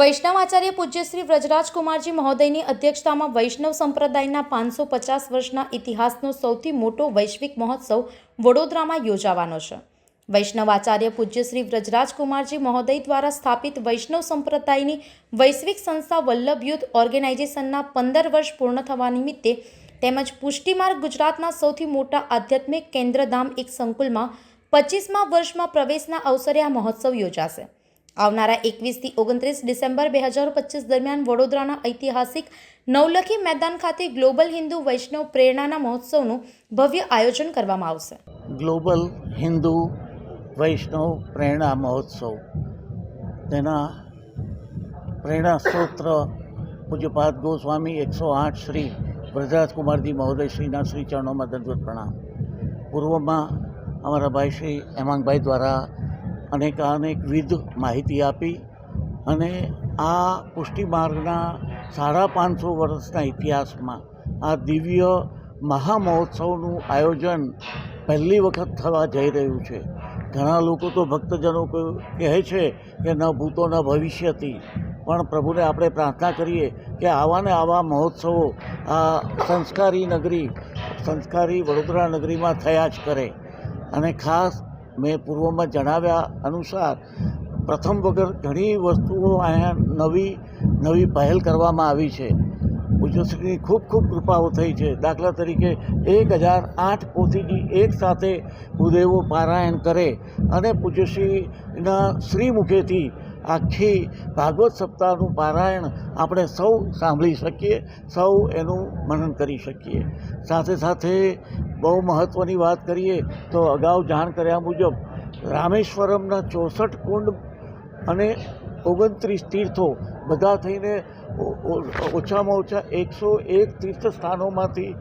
વૈષ્ણવ આચાર્ય પૂજ્ય શ્રી વ્રજરાજકુમારજી મહોદયની અધ્યક્ષતામાં વૈષ્ણવ સંપ્રદાયના પાંચસો પચાસ વર્ષના ઇતિહાસનો સૌથી મોટો વૈશ્વિક મહોત્સવ વડોદરામાં યોજાવાનો છે. વૈષ્ણવ આચાર્ય પૂજ્ય શ્રી વ્રજરાજકુમારજી મહોદય દ્વારા સ્થાપિત વૈષ્ણવ સંપ્રદાયની વૈશ્વિક સંસ્થા વલ્લભ યુથ ઓર્ગેનાઇઝેશનના પંદર વર્ષ પૂર્ણ થવા નિમિત્તે તેમજ પુષ્ટિમાર્ગ ગુજરાતના સૌથી મોટા આધ્યાત્મિક કેન્દ્રધામ એક સંકુલમાં પચીસમા વર્ષમાં પ્રવેશના અવસરે આ મહોત્સવ યોજાશે. આવનારા એકવીસથી ઓગણત્રીસ ડિસેમ્બર બે હજાર પચીસ દરમિયાન વડોદરાના ઐતિહાસિક નવલખી મેદાન ખાતે ગ્લોબલ હિન્દુ વૈષ્ણવ પ્રેરણાના મહોત્સવનું ભવ્ય આયોજન કરવામાં આવશે. ગ્લોબલ હિન્દુ વૈષ્ણવ પ્રેરણા મહોત્સવ. તેના પ્રેરણા સ્ત્રોત્ર પૂજ્યપાદ ગોસ્વામી એકસો આઠ શ્રી વ્રજરાજકુમારજી મહોદય શ્રીના શ્રી ચરણોમાં દંડવત પ્રણામ. પૂર્વમાં અમારા ભાઈ શ્રી હેમાંગભાઈ દ્વારા અનેકાનેકવિધ માહિતી આપી અને આ પુષ્ટિ માર્ગના સાડા પાંચસો વર્ષના ઇતિહાસમાં આ દિવ્ય મહામહોત્સવનું આયોજન પહેલી વખત થવા જઈ રહ્યું છે. ઘણા લોકો તો ભક્તજનો કહે છે કે ન ભૂતો ન ભવિષ્યથી પણ પ્રભુને આપણે પ્રાર્થના કરીએ કે આવા ને આવા મહોત્સવો આ સંસ્કારી નગરી, સંસ્કારી વડોદરા નગરીમાં થયા જ કરે. અને ખાસ મેં પૂર્વમાં જણાવ્યા અનુસાર, પ્રથમ વગર ઘણી વસ્તુઓ અહીંયા નવી નવી પહેલ કરવામાં આવી છે. પૂજ્યશ્રીની ખૂબ ખૂબ કૃપાઓ થઈ છે. દાખલા તરીકે, એક હજાર આઠ પોથીજી એક સાથે ભૂદેવો પારાયણ કરે અને પૂજ્યશ્રીના શ્રી મુખેથી આખી ભાગવત સપ્તાહનું પારાયણ આપણે સૌ સાંભળી શકીએ, સૌ એનું મનન કરી શકીએ. સાથે સાથે બહુ મહત્ત્વની વાત કરીએ તો અગાઉ જાણ કર્યા મુજબ રામેશ્વરમના ચોસઠ કુંડ અને ઓગણત્રીસ તીર્થો બધા થઈને ઓછામાં ઓછા એકસો એક તીર્થ સ્થાનોમાંથી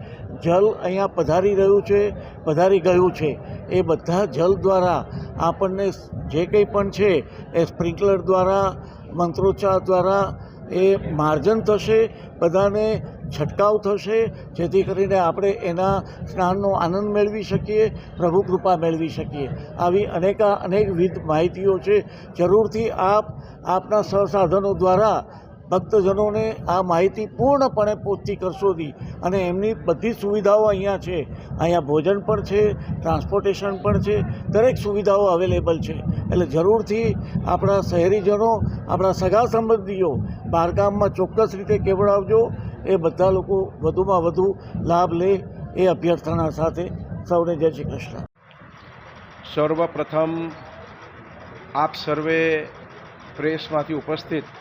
જલ અહીંયા પધારી રહ્યું છે, પધારી ગયું છે. એ બધા જલ દ્વારા આપણને જે કંઈ પણ છે, એ સ્પ્રિંકલર દ્વારા, મંત્રોચ્ચાર દ્વારા એ માર્જન થશે, બધાને છંટકાવ થશે, જેથી કરીને આપણે એના સ્નાનનો આનંદ મેળવી શકીએ, પ્રભુ કૃપા મેળવી શકીએ. આવી અનેકા અનેકવિધ માહિતીઓ છે. જરૂરથી આપ આપના સહસાધનો દ્વારા ભક્તજનોને આ માહિતી પૂર્ણપણે પહોંચતી કરશો દી અને એમની બધી સુવિધાઓ અહીંયા છે. અહીંયા ભોજન પણ છે, ટ્રાન્સપોર્ટેશન પણ છે, દરેક સુવિધાઓ અવેલેબલ છે. એટલે જરૂરથી આપણા શહેરીજનો, આપણા સગા સંબંધીઓ બહારગામમાં ચોક્કસ રીતે કેવડાવજો એ બધા લોકો વધુમાં વધુ લાભ લે એ અભ્યર્થના સાથે સૌને જય શ્રી કૃષ્ણ. સર્વપ્રથમ આપ સર્વે પ્રેસમાંથી ઉપસ્થિત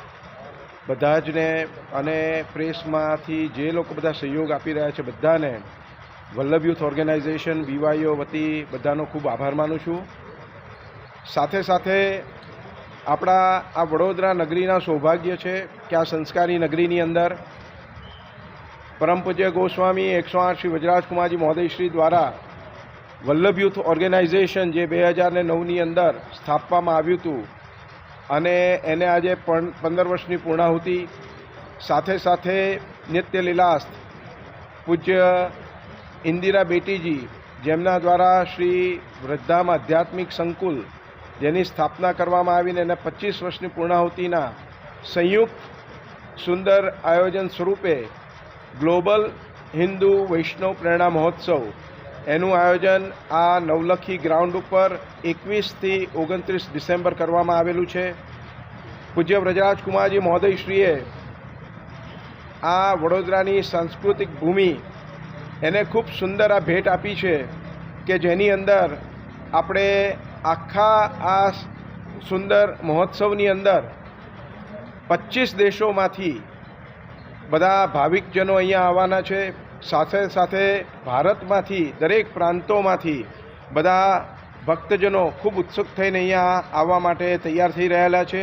બધા જને અને પ્રેસમાંથી જે લોકો બધા સહયોગ આપી રહ્યા છે બધાને વલ્લભ યુથ ઓર્ગેનાઇઝેશન, બીવાઈઓ વતી બધાનો ખૂબ આભાર માનું છું. સાથે સાથે આપણા આ વડોદરા નગરીના સૌભાગ્ય છે કે આ સંસ્કારી નગરીની અંદર પરમ ગોસ્વામી એકસો આઠ શ્રી વજરાજકુમારજી મહોદયશ્રી દ્વારા વલ્લભ યુથ ઓર્ગેનાઇઝેશન જે બે હજાર નવની અંદર સ્થાપવામાં આવ્યું હતું અને એને આજે પણ પંદર વર્ષની પૂર્ણાહુતિ, સાથે સાથે નિત્ય લીલાસ્થ પૂજ્ય ઇન્દિરા બેટીજી, જેમના દ્વારા શ્રી વૃદ્ધામ આધ્યાત્મિક સંકુલ, જેની સ્થાપના કરવામાં આવીને એને પચીસ વર્ષની પૂર્ણાહુતિના સંયુક્ત સુંદર આયોજન સ્વરૂપે ગ્લોબલ હિન્દુ વૈષ્ણવ પ્રેરણા મહોત્સવ એનું આયોજન આ નવલખી ગ્રાઉન્ડ ઉપર એકવીસથી ઓગણત્રીસ ડિસેમ્બર કરવામાં આવેલું છે. પૂજ્ય વ્રજરાજકુમારજી મહોદયશ્રીએ આ વડોદરાની સાંસ્કૃતિક ભૂમિ એને ખૂબ સુંદર આ ભેટ આપી છે કે જેની અંદર આપણે આખા આ સુંદર મહોત્સવની અંદર પચીસ દેશોમાંથી બધા ભાવિકજનો અહીંયા આવવાના છે. સાથે સાથે ભારતમાંથી દરેક પ્રાંતોમાંથી બધા ભક્તજનો ખૂબ ઉત્સુક થઈને અહીંયા આવવા માટે તૈયાર થઈ રહેલા છે.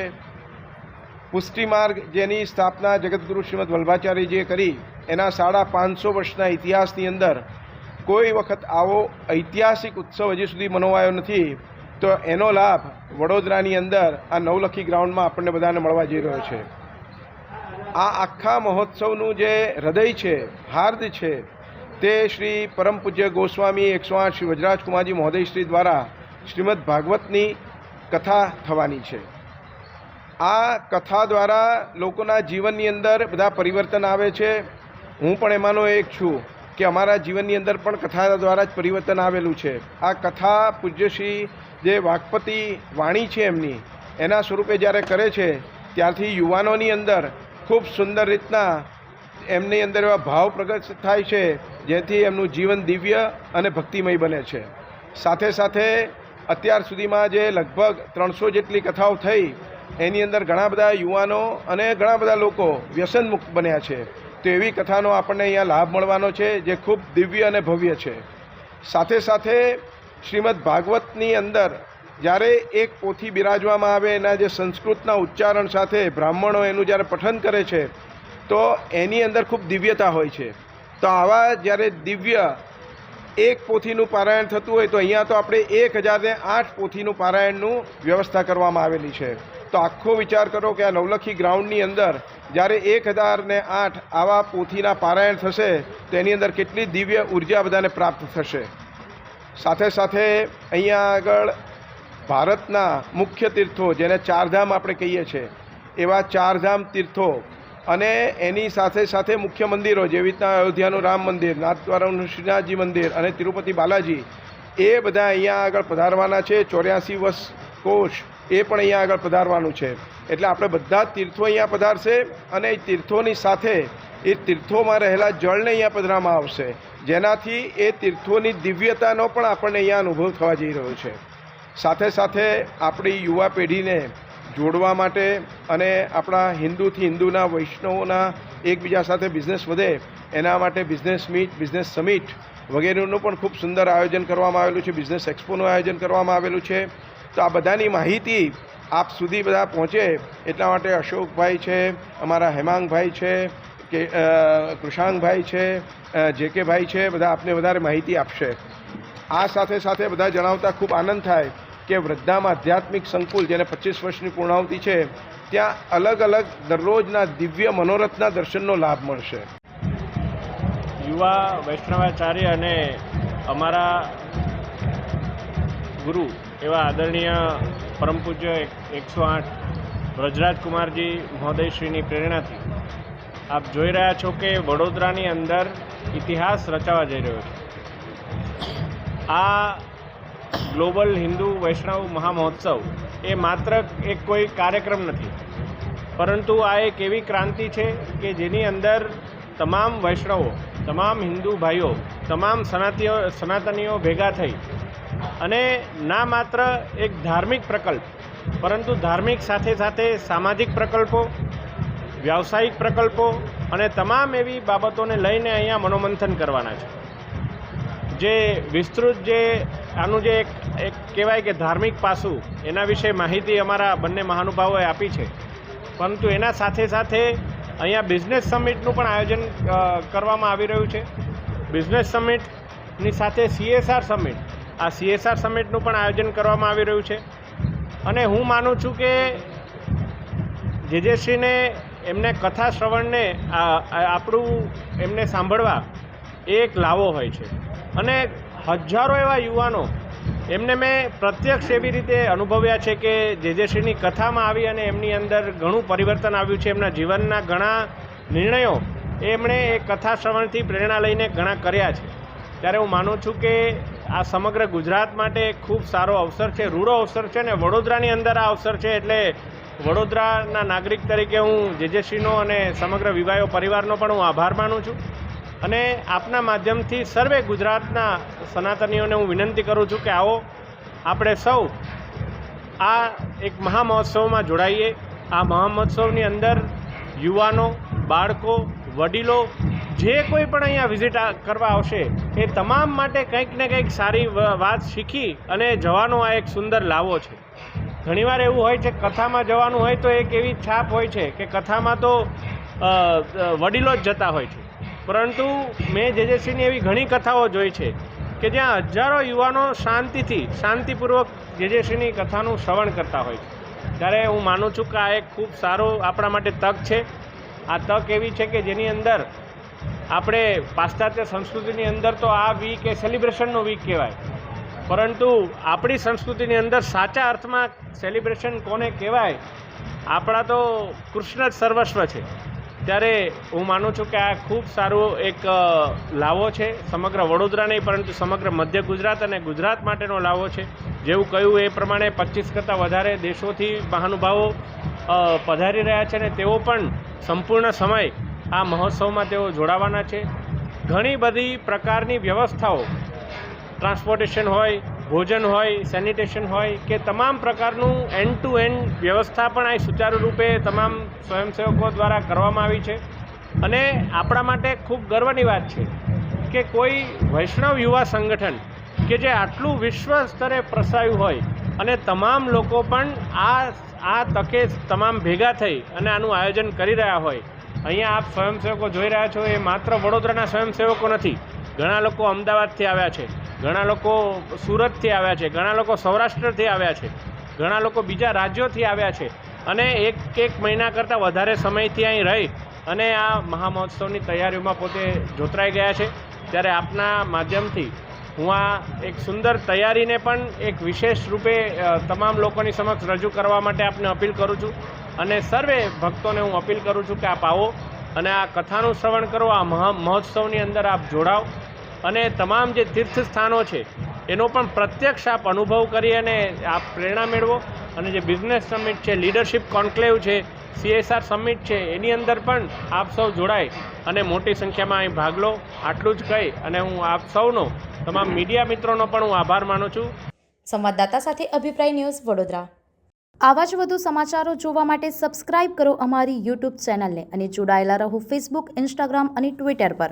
પુષ્ટિમાર્ગ જેની સ્થાપના જગતગુરુ શ્રીમદ વલ્ભાચાર્યજીએ કરી, એના સાડા પાંચસો વર્ષના ઇતિહાસની અંદર કોઈ વખત આવો ઐતિહાસિક ઉત્સવ હજી સુધી મનાવાયો નથી, તો એનો લાભ વડોદરાની અંદર આ નવલખી ગ્રાઉન્ડમાં આપણને બધાને મળવા જઈ રહ્યો છે. આ આખા મહોત્સવનું જે હૃદય છે, હાર્દ છે, તે શ્રી પરમ પૂજ્ય ગોસ્વામી એકસો આઠ શ્રી વજરાજકુમારજી મહોદયશ્રી દ્વારા શ્રીમદ ભાગવતની કથા થવાની છે. આ કથા દ્વારા લોકોના જીવનની અંદર બધા પરિવર્તન આવે છે. હું પણ એમાંનો એક છું કે અમારા જીવનની અંદર પણ કથા દ્વારા જ પરિવર્તન આવેલું છે. આ કથા પૂજ્યશ્રી જે વાઘપતિ વાણી છે એમની, એના સ્વરૂપે જ્યારે કરે છે, ત્યારથી યુવાનોની અંદર ખૂબ સુંદર રીતના એમની અંદર એવા ભાવ પ્રગટ થાય છે, જેથી એમનું જીવન દિવ્ય અને ભક્તિમય બને છે. સાથે સાથે અત્યાર સુધીમાં જે લગભગ ત્રણસો જેટલી કથાઓ થઈ, એની અંદર ઘણા બધા યુવાનો અને ઘણા બધા લોકો વ્યસનમુક્ત બન્યા છે. તો એવી કથાનો આપણને અહીંયા લાભ મળવાનો છે, જે ખૂબ દિવ્ય અને ભવ્ય છે. સાથે સાથે શ્રીમદ ભાગવતની અંદર જ્યારે એક પોથી બિરાજવામાં આવે, એના જે સંસ્કૃતના ઉચ્ચારણ સાથે બ્રાહ્મણો એનું જ્યારે પઠન કરે છે, તો એની અંદર ખૂબ દિવ્યતા હોય છે. તો આવા જ્યારે દિવ્ય એક પોથીનું પારાયણ થતું હોય, તો અહીંયા તો આપણે એક હજારને આઠ પોથીનું પારાયણનું વ્યવસ્થા કરવામાં આવેલી છે. તો આખો વિચાર કરો કે આ નવલખી ગ્રાઉન્ડની અંદર જ્યારે એક હજારને આઠ આવા પોથીના પારાયણ થશે, તો એની અંદર કેટલી દિવ્ય ઊર્જા બધાને પ્રાપ્ત થશે. સાથે સાથે અહીંયા આગળ ભારતના મુખ્ય તીર્થો જેને ચારધામ આપણે કહીએ છીએ, એવા ચારધામ તીર્થો અને એની સાથે સાથે મુખ્ય મંદિરો જેવી રીતના અયોધ્યાનું રામ મંદિર, નાથદ્વારાનું શ્રીનાથજી મંદિર અને તિરુપતિ બાલાજી, એ બધા અહીંયા આગળ પધારવાના છે. ચોર્યાસી વર્ષ કોષ એ પણ અહીંયા આગળ પધારવાનું છે. એટલે આપણે બધા તીર્થો અહીંયા પધારશે અને એ તીર્થોની સાથે એ તીર્થોમાં રહેલા જળને અહીંયા પધારવામાં આવશે. જેનાથી એ તીર્થોની દિવ્યતાનો પણ આપણને અહીંયા અનુભવ થવા જઈ રહ્યો છે. સાથે સાથે આપણી યુવા પેઢીને જોડવા માટે અને આપણા હિન્દુથી હિન્દુના વૈષ્ણવોના એકબીજા સાથે બિઝનેસ વધે, એના માટે બિઝનેસ મીટ બિઝનેસ સમિટ વગેરેનું પણ ખૂબ સુંદર આયોજન કરવામાં આવેલું છે. બિઝનેસ એક્સપોનું આયોજન કરવામાં આવેલું છે. તો આ બધાની માહિતી આપ સુધી બધા પહોંચે એટલા માટે અશોકભાઈ છે, અમારા હેમાંગભાઈ છે, કે કૃષાંગભાઈ છે જે કે ભાઈ છે, બધા આપને વધારે માહિતી આપશે. આ સાથે સાથે બધા જણાવતા ખૂબ આનંદ થાય કે વૃદ્ધામાં આધ્યાત્મિક સંકુલ જેને પચીસ વર્ષની પૂર્ણાવતિ છે, ત્યાં અલગ અલગ દરરોજના દિવ્ય મનોરથના દર્શનનો લાભ મળશે. યુવા વૈષ્ણવાચાર્ય અને અમારા ગુરુ એવા આદરણીય પરમ પૂજ્ય એક- એકસો આઠ વ્રજરાજ કુમારજી મહોદયશ્રીની પ્રેરણાથી આપ જોઈ રહ્યા છો કે વડોદરાની અંદર ઇતિહાસ રચાવા જઈ રહ્યો છે. આ ગ્લોબલ હિન્દુ વૈષ્ણવ મહામહોત્સવ એ માત્ર એક કોઈ કાર્યક્રમ નથી. પરંતુ આ એક એવી ક્રાંતિ છે કે જેની અંદર તમામ વૈષ્ણવો, તમામ હિન્દુ ભાઈઓ, તમામ સનાતીઓ, સનાતનીઓ ભેગા થઈ અને ના માત્ર એક ધાર્મિક પ્રકલ્પ, પરંતુ ધાર્મિક સાથે સાથે સામાજિક પ્રકલ્પો, વ્યાવસાયિક પ્રકલ્પો અને તમામ એવી બાબતોને લઈને અહીંયા મનોમંથન કરવાના છે. જે વિસ્તૃત જે આનું જે એક એક કહેવાય કે ધાર્મિક પાસું, એના વિશે માહિતી અમારા બંને મહાનુભાવોએ આપી છે. પરંતુ એના સાથે સાથે અહીંયા બિઝનેસ સમિટનું પણ આયોજન કરવામાં આવી રહ્યું છે. બિઝનેસ સમિટની સાથે સીએસઆર સમિટ, આ સીએસઆર સમિટનું પણ આયોજન કરવામાં આવી રહ્યું છે. અને હું માનું છું કે જેજેશ્રીને એમને કથા શ્રવણને આપણું એમને સાંભળવા એ એક લાવો હોય છે. અને હજારો એવા યુવાનો એમને મેં પ્રત્યક્ષ એવી રીતે અનુભવ્યા છે કે જેજેશ્રીની કથામાં આવી અને એમની અંદર ઘણું પરિવર્તન આવ્યું છે, એમના જીવનના ઘણા નિર્ણયો એમણે એ કથા શ્રવણથી પ્રેરણા લઈને ઘણા કર્યા છે. ત્યારે હું માનું છું કે આ સમગ્ર ગુજરાત માટે ખૂબ સારો અવસર છે રૂડો અવસર છે અને વડોદરાની અંદર આ અવસર છે એટલે વડોદરાના નાગરિક તરીકે હું જેજેશ્રીનો અને સમગ્ર વિવાયો પરિવારનો પણ હું આભાર માનું છું. અને આપના માધ્યમથી સર્વે ગુજરાતના સનાતનીઓને હું વિનંતી કરું છું કે આવો આપણે સૌ આ એક મહામહોત્સવમાં જોડાઈએ. આ મહામહોત્સવની અંદર યુવાનો, બાળકો, વડીલો જે કોઈ પણ અહીંયા વિઝિટ કરવા આવશે એ તમામ માટે કંઈક ને કંઈક સારી વાત શીખી અને જવાનો આ એક સુંદર લાવો છે. ઘણીવાર એવું હોય છે કથામાં જવાનું હોય તો એક એવી છાપ હોય છે કે કથામાં તો વડીલો જ જતા હોય છે. પરંતુ મેં જેજેશ્રીની એવી ઘણી કથાઓ જોઈ છે કે જ્યાં હજારો યુવાનો શાંતિથી, શાંતિપૂર્વક જેજેશ્રીની કથાનું શ્રવણ કરતા હોય છે. ત્યારે હું માનું છું કે આ એક ખૂબ સારો આપણા માટે તક છે. આ તક એવી છે કે જેની અંદર આપણે પાશ્ચાત્ય સંસ્કૃતિની અંદર તો આ વીક એ સેલિબ્રેશનનો વીક કહેવાય. પરંતુ આપણી સંસ્કૃતિની અંદર સાચા અર્થમાં સેલિબ્રેશન કોને કહેવાય? આપણા તો કૃષ્ણ જ સર્વસ્વ છે. ત્યારે હું માનું છું કે આ ખૂબ સારો એક લાવો છે. સમગ્ર વડોદરા નહીં, પરંતુ સમગ્ર મધ્ય ગુજરાત અને ગુજરાત માટેનો લાવો છે. જેવું કહ્યું એ પ્રમાણે પચીસ કરતાં વધારે દેશોથી મહાનુભાવો પધારી રહ્યા છે અને તેઓ પણ સંપૂર્ણ સમય આ મહોત્સવમાં તેઓ જોડાવાના છે. ઘણી બધી પ્રકારની વ્યવસ્થાઓ, ટ્રાન્સપોર્ટેશન હોય ભોજન હોય સેનિટેશન હોય કે તમામ પ્રકારનું એન્ડ ટુ એન્ડ વ્યવસ્થા પણ અહીં સુચારુ રૂપે તમામ સ્વયંસેવકો દ્વારા કરવામાં આવી છે. અને આપણા માટે ખૂબ ગર્વની વાત છે કે કોઈ વૈષ્ણવ યુવા સંગઠન કે જે આટલું વિશ્વ સ્તરે પ્રસાયું હોય અને તમામ લોકો પણ આ આ તકે તમામ ભેગા થઈ અને આનું આયોજન કરી રહ્યા હોય, અહીંયા આપ સ્વયંસેવકો જોઈ રહ્યા છો, એ માત્ર વડોદરાના સ્વયંસેવકો નથી ઘણા લોકો અમદાવાદથી આવ્યા છે, ઘણા લોકો સુરતથી આવ્યા છે, ઘણા લોકો સૌરાષ્ટ્રથી આવ્યા છે, ઘણા લોકો બીજા રાજ્યોથી આવ્યા છે. અને એક એક મહિના કરતાં વધારે સમયથી અહીં રહી અને આ મહામહોત્સવની તૈયારીઓમાં પોતે જોતરાઈ ગયા છે. ત્યારે આપના માધ્યમથી હું આ એક સુંદર તૈયારીને પણ એક વિશેષ રૂપે તમામ લોકોની સમક્ષ રજૂ કરવા માટે આપને અપીલ કરું છું. અને સર્વે ભક્તોને હું અપીલ કરું છું કે આપ આવો અને આ કથાનું શ્રવણ કરો, આ મહા, મહોત્સવની અંદર આપ જોડાઓ અને તમામ જે તીર્થ સ્થાનો છે, એનો પણ પ્રત્યક્ષ આપ અનુભવ કરી અને આપ પ્રેરણા મેળવો. અને જે બિઝનેસ સમિટ છે, લીડરશિપ કોન્ક્લેવ છે, સીએસઆર સમિટ છે, એની અંદર પણ આપ સૌ જોડાય અને મોટી સંખ્યામાં અહીં ભાગ લો. આટલું જ કહી અને હું આપ સૌનો, તમામ મીડિયા મિત્રોનો પણ હું આભાર માનું છું. સંવાદદાતા સાથે અભિપ્રાય ન્યૂઝ વડોદરા. આવા જ વધુ સમાચારો જોવા માટે સબસ્ક્રાઇબ કરો અમારી યુટ્યુબ ચેનલને અને જોડાયેલા રહો ફેસબુક, ઇન્સ્ટાગ્રામ અને ટ્વિટર પર.